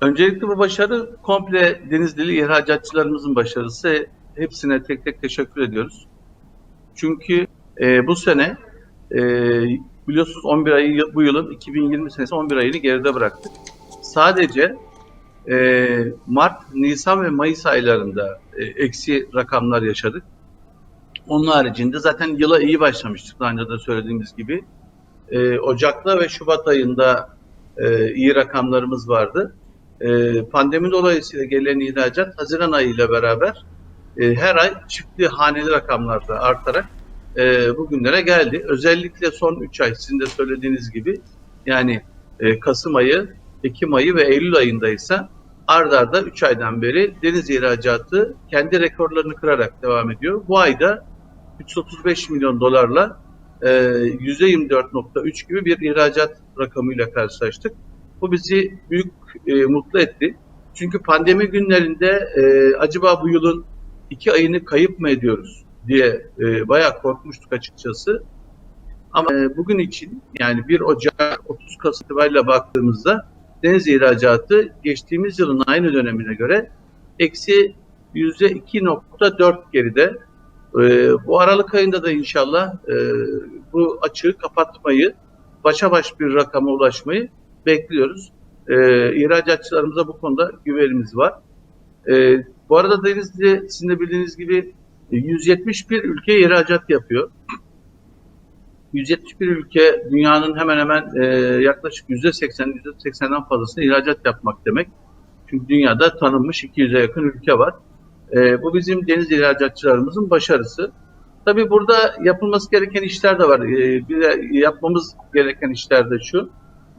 Öncelikle bu başarı komple Denizlili ihracatçılarımızın başarısı. Hepsine tek tek teşekkür ediyoruz. Çünkü e, bu sene e, biliyorsunuz 11 ayı bu yılın 2020 senesi 11 ayını geride bıraktık. Sadece e, Mart, Nisan ve Mayıs aylarında e, eksi rakamlar yaşadık. Onun haricinde zaten yıla iyi başlamıştık daha önce de söylediğimiz gibi. E, Ocak'ta ve Şubat ayında e, iyi rakamlarımız vardı. E, pandemi dolayısıyla gelen ihracat Haziran ayı ile beraber e, her ay çiftli haneli rakamlarda artarak e, bugünlere geldi. Özellikle son 3 ay sizin de söylediğiniz gibi yani e, Kasım ayı, Ekim ayı ve Eylül ayında ise ard arda 3 aydan beri deniz ihracatı kendi rekorlarını kırarak devam ediyor. Bu ayda 335 milyon dolarla e, %24.3 gibi bir ihracat rakamıyla karşılaştık. Bu bizi büyük e, mutlu etti. Çünkü pandemi günlerinde e, acaba bu yılın iki ayını kayıp mı ediyoruz diye e, bayağı korkmuştuk açıkçası. Ama e, bugün için yani 1 Ocak 30 Kasım itibariyle baktığımızda deniz ihracatı geçtiğimiz yılın aynı dönemine göre eksi %2.4 geride. E, bu Aralık ayında da inşallah e, bu açığı kapatmayı, başa baş bir rakama ulaşmayı bekliyoruz. E, ihracatçılarımıza bu konuda güvenimiz var. E, bu arada Denizli sizin de bildiğiniz gibi 171 ülke ihracat yapıyor. 171 ülke dünyanın hemen hemen e, yaklaşık %80, %80'den fazlasını ihracat yapmak demek. Çünkü dünyada tanınmış 200'e yakın ülke var. E, bu bizim deniz ihracatçılarımızın başarısı. Tabii burada yapılması gereken işler de var. E, bir de yapmamız gereken işler de şu.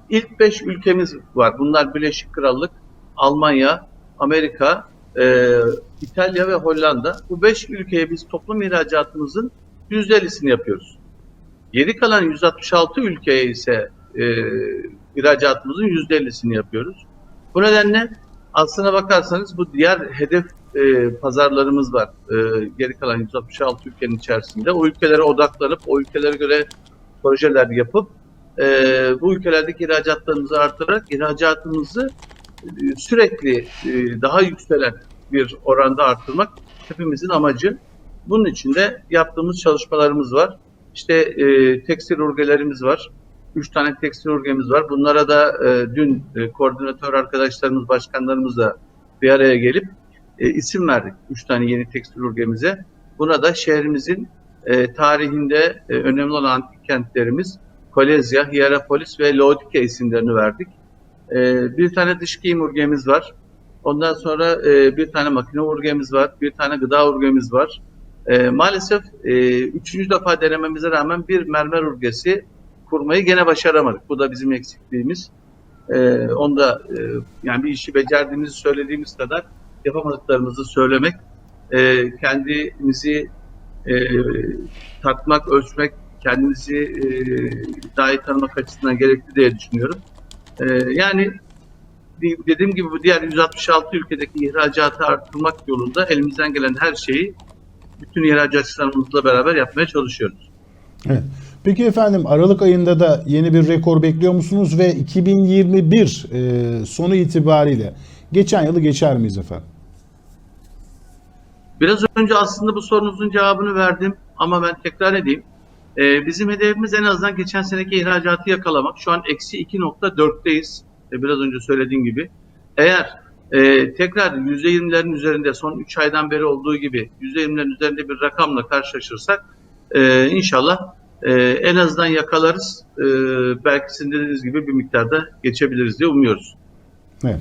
İlk 5 ülkemiz var. Bunlar Birleşik Krallık, Almanya, Amerika, e, İtalya ve Hollanda. Bu 5 ülkeye biz toplum ihracatımızın %50'sini yapıyoruz. Geri kalan 166 ülkeye ise e, ihracatımızın %50'sini yapıyoruz. Bu nedenle aslına bakarsanız bu diğer hedef e, pazarlarımız var. E, geri kalan 166 ülkenin içerisinde. O ülkelere odaklanıp, o ülkelere göre projeler yapıp e, bu ülkelerdeki ihracatlarımızı artırarak ihracatımızı e, sürekli e, daha yükselen bir oranda arttırmak hepimizin amacı. Bunun için de yaptığımız çalışmalarımız var. İşte e, tekstil urgelerimiz var. Üç tane tekstil urgemiz var. Bunlara da e, dün e, koordinatör arkadaşlarımız, başkanlarımızla bir araya gelip e, isim verdik. Üç tane yeni tekstil urgemize. Buna da şehrimizin e, tarihinde e, önemli olan antik kentlerimiz Kolezya, Hierapolis ve Laodike isimlerini verdik. E, bir tane dış giyim urgemiz var. Ondan sonra e, bir tane makine urgemiz var. Bir tane gıda urgemiz var. E, maalesef e, üçüncü defa denememize rağmen bir mermer urgesi kurmayı gene başaramadık. Bu da bizim eksikliğimiz. E, onda e, yani bir işi becerdiğimizi söylediğimiz kadar yapamadıklarımızı söylemek, e, kendimizi e, tatmak, ölçmek, kendimizi e, daha iyi tanımak açısından gerekli diye düşünüyorum. E, yani dediğim gibi bu diğer 166 ülkedeki ihracatı arttırmak yolunda elimizden gelen her şeyi bütün ihracatçılarımızla beraber yapmaya çalışıyoruz. Evet. Peki efendim Aralık ayında da yeni bir rekor bekliyor musunuz ve 2021 e, sonu itibariyle geçen yılı geçer miyiz efendim? Biraz önce aslında bu sorunuzun cevabını verdim ama ben tekrar edeyim. Ee, bizim hedefimiz en azından geçen seneki ihracatı yakalamak. Şu an eksi 2.4'teyiz. Ee, biraz önce söylediğim gibi. Eğer e, tekrar %20'lerin üzerinde son 3 aydan beri olduğu gibi %20'lerin üzerinde bir rakamla karşılaşırsak e, inşallah e, en azından yakalarız. E, belki sizin dediğiniz gibi bir miktarda geçebiliriz diye umuyoruz. Evet.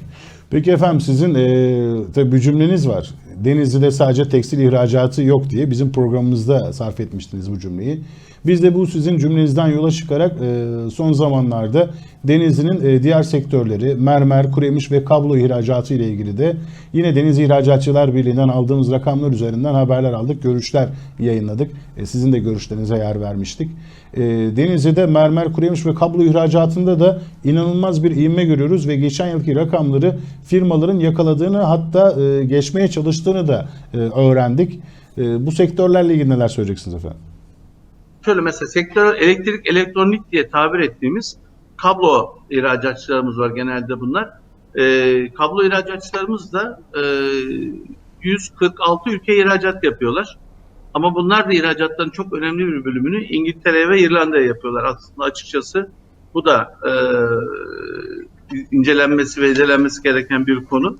Peki efendim sizin e, tabii bir cümleniz var. Denizli'de sadece tekstil ihracatı yok diye bizim programımızda sarf etmiştiniz bu cümleyi. Biz de bu sizin cümlenizden yola çıkarak e, son zamanlarda Denizli'nin e, diğer sektörleri mermer, kuremiş ve kablo ihracatı ile ilgili de yine Deniz İhracatçılar Birliği'nden aldığımız rakamlar üzerinden haberler aldık, görüşler yayınladık. E, sizin de görüşlerinize yer vermiştik. Denizli'de mermer, kuremiş ve kablo ihracatında da inanılmaz bir ivme görüyoruz ve geçen yılki rakamları firmaların yakaladığını hatta geçmeye çalıştığını da e, öğrendik. E, bu sektörlerle ilgili neler söyleyeceksiniz efendim? şöyle mesela sektör elektrik elektronik diye tabir ettiğimiz kablo ihracatçılarımız var genelde bunlar. E, kablo ihracatçılarımız da e, 146 ülke ihracat yapıyorlar. Ama bunlar da ihracatların çok önemli bir bölümünü İngiltere ve İrlanda'ya yapıyorlar. Aslında açıkçası bu da e, incelenmesi ve incelenmesi gereken bir konu.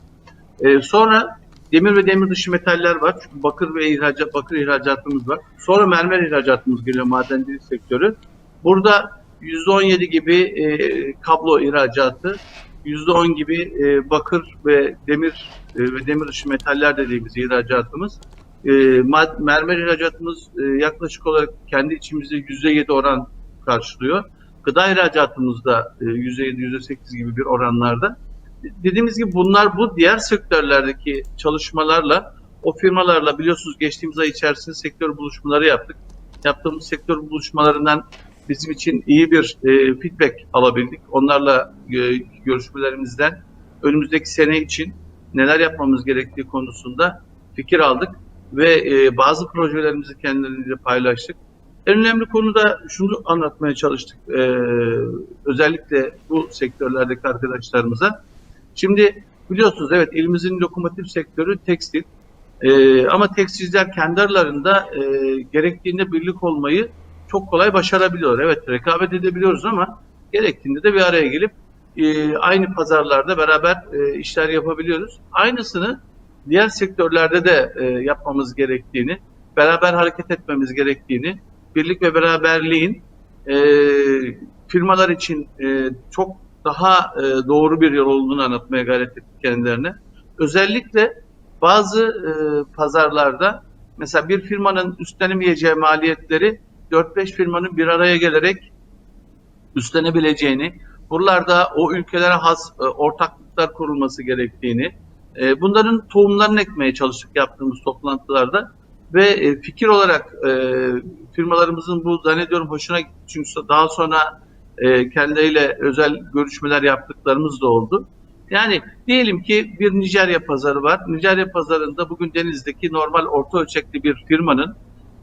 E, sonra demir ve demir dışı metaller var. Çünkü bakır ve ihracat, bakır ihracatımız var. Sonra mermer ihracatımız geliyor madencilik sektörü. Burada %17 gibi e, kablo ihracatı, %10 gibi e, bakır ve demir e, ve demir dışı metaller dediğimiz ihracatımız. E, mermer ihracatımız e, yaklaşık olarak kendi içimizde %7 oran karşılıyor. Gıda ihracatımız da e, %7, %8 gibi bir oranlarda. Dediğimiz gibi bunlar bu diğer sektörlerdeki çalışmalarla o firmalarla biliyorsunuz geçtiğimiz ay içerisinde sektör buluşmaları yaptık. Yaptığımız sektör buluşmalarından bizim için iyi bir e, feedback alabildik. Onlarla e, görüşmelerimizden önümüzdeki sene için neler yapmamız gerektiği konusunda fikir aldık ve e, bazı projelerimizi kendileriyle paylaştık. En önemli konu da şunu anlatmaya çalıştık. e, özellikle bu sektörlerdeki arkadaşlarımıza. Şimdi biliyorsunuz evet elimizin lokomotif sektörü tekstil. E, ama tekstilciler kendi aralarında e, gerektiğinde birlik olmayı çok kolay başarabiliyor. Evet rekabet edebiliyoruz ama gerektiğinde de bir araya gelip e, aynı pazarlarda beraber e, işler yapabiliyoruz. Aynısını diğer sektörlerde de e, yapmamız gerektiğini, beraber hareket etmemiz gerektiğini, birlik ve beraberliğin e, firmalar için e, çok daha e, doğru bir yol olduğunu anlatmaya gayret ettik kendilerine. Özellikle bazı e, pazarlarda mesela bir firmanın üstlenemeyeceği maliyetleri 4-5 firmanın bir araya gelerek üstlenebileceğini, buralarda o ülkelere has e, ortaklıklar kurulması gerektiğini, e, bunların tohumlarını ekmeye çalıştık yaptığımız toplantılarda ve e, fikir olarak e, firmalarımızın bu zannediyorum hoşuna gitti çünkü daha sonra e, kendileriyle özel görüşmeler yaptıklarımız da oldu. Yani diyelim ki bir Nijerya pazarı var. Nijerya pazarında bugün denizdeki normal orta ölçekli bir firmanın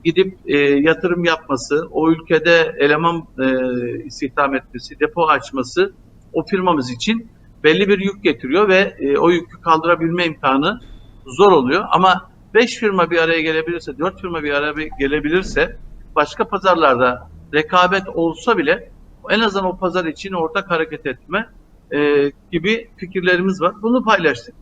gidip e, yatırım yapması, o ülkede eleman e, istihdam etmesi, depo açması o firmamız için belli bir yük getiriyor ve e, o yükü kaldırabilme imkanı zor oluyor. Ama 5 firma bir araya gelebilirse, 4 firma bir araya gelebilirse başka pazarlarda rekabet olsa bile en azından o pazar için ortak hareket etme e, gibi fikirlerimiz var. Bunu paylaştık.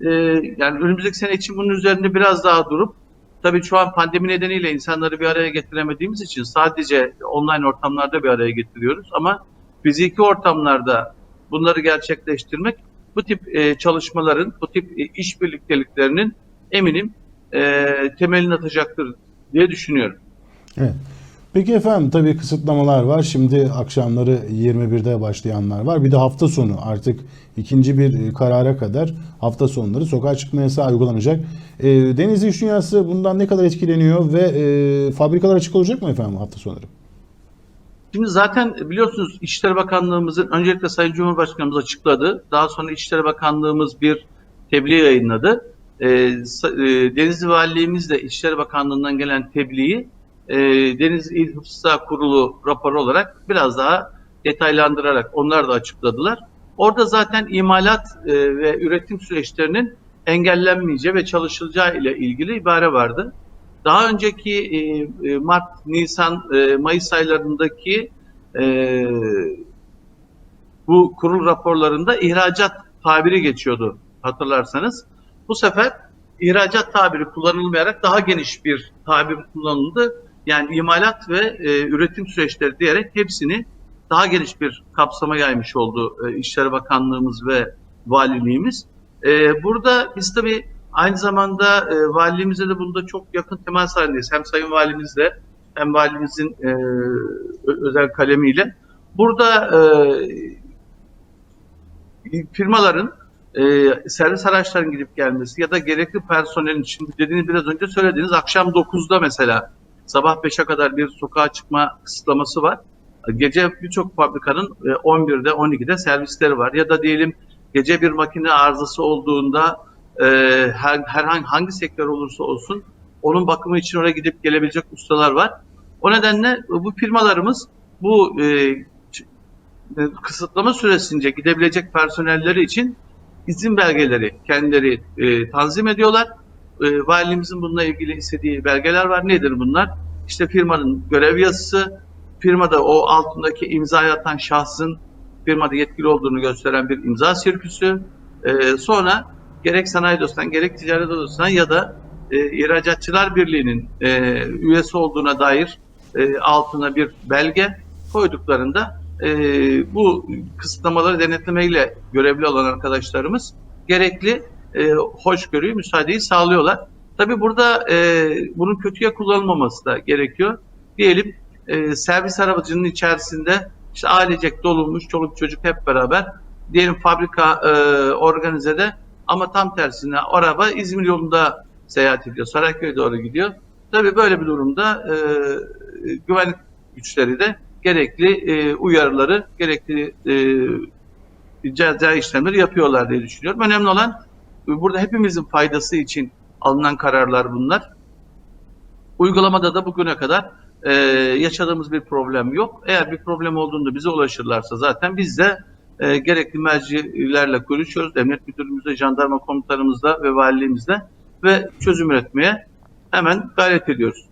E, yani önümüzdeki sene için bunun üzerinde biraz daha durup tabii şu an pandemi nedeniyle insanları bir araya getiremediğimiz için sadece online ortamlarda bir araya getiriyoruz ama fiziki ortamlarda bunları gerçekleştirmek bu tip e, çalışmaların, bu tip e, iş birlikteliklerinin eminim e, temelini atacaktır diye düşünüyorum. Evet. Peki efendim tabii kısıtlamalar var. Şimdi akşamları 21'de başlayanlar var. Bir de hafta sonu artık ikinci bir karara kadar hafta sonları sokağa çıkma yasağı uygulanacak. E, Denizli İş Dünyası bundan ne kadar etkileniyor ve e, fabrikalar açık olacak mı efendim hafta sonları? Şimdi zaten biliyorsunuz İçişleri Bakanlığımızın öncelikle Sayın Cumhurbaşkanımız açıkladı. Daha sonra İçişleri Bakanlığımız bir tebliğ yayınladı. E, Denizli Valiliğimiz de İçişleri Bakanlığı'ndan gelen tebliği e, Denizli İl Hıfzı Kurulu raporu olarak biraz daha detaylandırarak onlar da açıkladılar. Orada zaten imalat e, ve üretim süreçlerinin engellenmeyeceği ve çalışılacağı ile ilgili ibare vardı. Daha önceki e, Mart, Nisan, e, Mayıs aylarındaki e, bu kurul raporlarında ihracat tabiri geçiyordu hatırlarsanız. Bu sefer ihracat tabiri kullanılmayarak daha geniş bir tabir kullanıldı. Yani imalat ve e, üretim süreçleri diyerek hepsini daha geniş bir kapsama yaymış oldu e, İçişleri Bakanlığımız ve Valiliğimiz. E, burada biz tabii aynı zamanda e, valiliğimizle de bunda çok yakın temas halindeyiz. Hem Sayın Valimizle hem valimizin e, özel kalemiyle. Burada e, firmaların e, servis araçlarının gidip gelmesi ya da gerekli personelin şimdi dediğiniz biraz önce söylediğiniz akşam 9'da mesela sabah 5'e kadar bir sokağa çıkma kısıtlaması var. Gece birçok fabrikanın 11'de 12'de servisleri var. Ya da diyelim gece bir makine arızası olduğunda e, her, herhangi hangi sektör olursa olsun onun bakımı için oraya gidip gelebilecek ustalar var. O nedenle bu firmalarımız bu e, kısıtlama süresince gidebilecek personelleri için izin belgeleri kendileri e, tanzim ediyorlar. E, valiliğimizin bununla ilgili istediği belgeler var. Nedir bunlar? İşte firmanın görev yazısı, firmada o altındaki imzayı atan şahsın firmada yetkili olduğunu gösteren bir imza sirküsü. E, sonra gerek sanayi odasından gerek ticaret odasından ya da e, İhracatçılar Birliği'nin e, üyesi olduğuna dair e, altına bir belge koyduklarında e, bu kısıtlamaları denetlemeyle görevli olan arkadaşlarımız gerekli e, hoşgörüyü, müsaadeyi sağlıyorlar. Tabii burada e, bunun kötüye kullanılmaması da gerekiyor. Diyelim e, servis aracının içerisinde işte ailecek dolunmuş, çoluk çocuk hep beraber diyelim fabrika e, organizede ama tam tersine araba İzmir yolunda seyahat ediyor. Sarayköy'e doğru gidiyor. Tabii böyle bir durumda e, güvenlik güçleri de gerekli e, uyarıları, gerekli e, ceza işlemleri yapıyorlar diye düşünüyorum. Önemli olan burada hepimizin faydası için alınan kararlar bunlar. Uygulamada da bugüne kadar e, yaşadığımız bir problem yok. Eğer bir problem olduğunda bize ulaşırlarsa zaten biz de e, gerekli mercilerle görüşüyoruz. Emniyet müdürümüzle, jandarma komutanımızla ve valiliğimizle ve çözüm üretmeye hemen gayret ediyoruz.